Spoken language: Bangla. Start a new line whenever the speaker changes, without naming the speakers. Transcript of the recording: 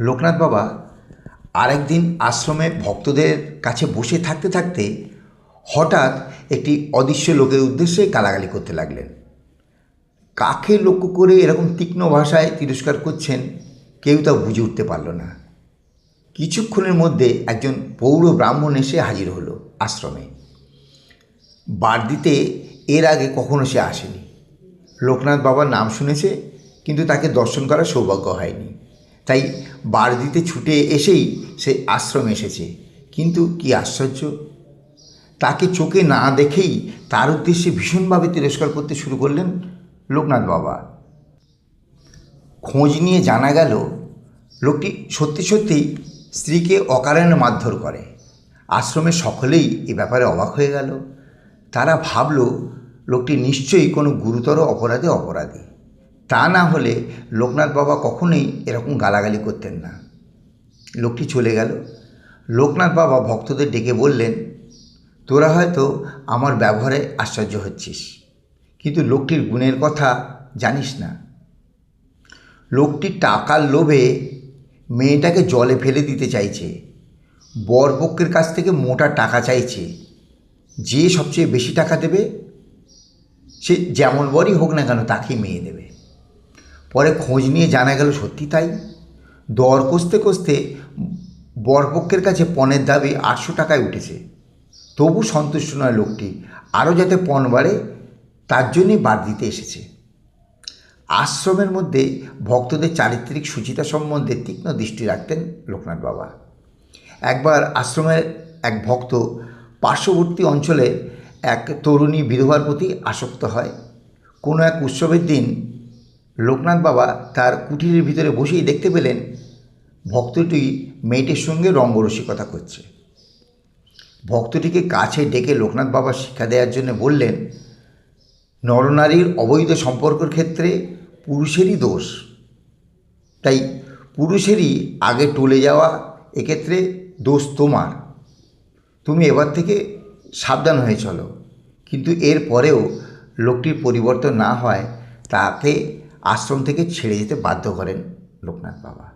লোকনাথ বাবা আরেকদিন আশ্রমে ভক্তদের কাছে বসে থাকতে থাকতে হঠাৎ একটি অদৃশ্য লোকের উদ্দেশ্যে গালাগালি করতে লাগলেন। কাকে লক্ষ্য করে এরকম তীক্ষ্ণ ভাষায় তিরস্কার করছেন কেউ তা বুঝে উঠতে পারল না। কিছুক্ষণের মধ্যে একজন পৌর ব্রাহ্মণ এসে হাজির হলো আশ্রমে। বাড়দিতে এর আগে কখনো সে আসেনি। লোকনাথ বাবার নাম শুনেছে, কিন্তু তাকে দর্শন করার সৌভাগ্য হয়নি। তাই বাড়দিতে ছুটে এসেই সে আশ্রমে এসেছে। কিন্তু কি আশ্চর্য? তাকে চোখে না দেখেই তার উদ্দেশ্যে ভীষণভাবে তিরস্কার করতে শুরু করলেন লোকনাথ বাবা। খোঁজ নিয়ে জানা গেল, লোকটি সত্যি সত্যি স্ত্রীকে অকারণে মারধর করে। আশ্রমে সকলেই এ ব্যাপারে অবাক হয়ে গেল। তারা ভাবল, লোকটি নিশ্চয়ই কোনো গুরুতর অপরাধে অপরাধী। তা না হলে লোকনাথ বাবা কখনোই এরকম গালাগালি করতেন না। লোকটি চলে গেল। লোকনাথ বাবা ভক্তদের ডেকে বললেন, তোরা হয়তো আমার ব্যবহারে আশ্চর্য হচ্ছিস, কিন্তু লোকটির গুণের কথা জানিস না। লোকটি টাকার লোভে মেয়েটাকে জলে ফেলে দিতে চাইছে। বরপক্ষের কাছ থেকে মোটা টাকা চাইছে। যে সবচেয়ে বেশি টাকা দেবে, সে যেমন বরই হোক না কেন তাকেই মেয়ে দেবে। পরে খোঁজ নিয়ে জানা গেল সত্যি তাই। দর কষতে কষতে বরপক্ষের কাছে পণের দাবি আটশো টাকায় উঠেছে। তবু সন্তুষ্ট নয় লোকটি, আরও যাতে পণ বাড়ে, তার জন্যই বাদ দিতে এসেছে। আশ্রমের মধ্যে ভক্তদের চারিত্রিক সুচিতা সম্বন্ধে তীক্ষ্ণ দৃষ্টি রাখতেন লোকনাথ বাবা। একবার আশ্রমের এক ভক্ত পার্শ্ববর্তী অঞ্চলে এক তরুণী বিধবার প্রতি আসক্ত হয়। কোনো এক উৎসবের দিন লোকনাথ বাবা তার কুটিরের ভিতরে বসেই দেখতে পেলেন ভক্তটি মেয়েটির সঙ্গে রঙ্গরসিকতা করছে। ভক্তটিকে কাছে ডেকে লোকনাথ বাবা শিক্ষা দেওয়ার জন্য বললেন, নরনারীর অবৈধ সম্পর্কের ক্ষেত্রে পুরুষেরই দোষ। তাই পুরুষেরই আগে টলে যাওয়া এক্ষেত্রে দোষ তোমার। তুমি এবার থেকে সাবধান হয়ে চলো। কিন্তু এর পরেও লোকটির পরিবর্তন না হয় তাকে আশ্রম থেকে ছেড়ে যেতে বাধ্য করেন লোকনাথ বাবা।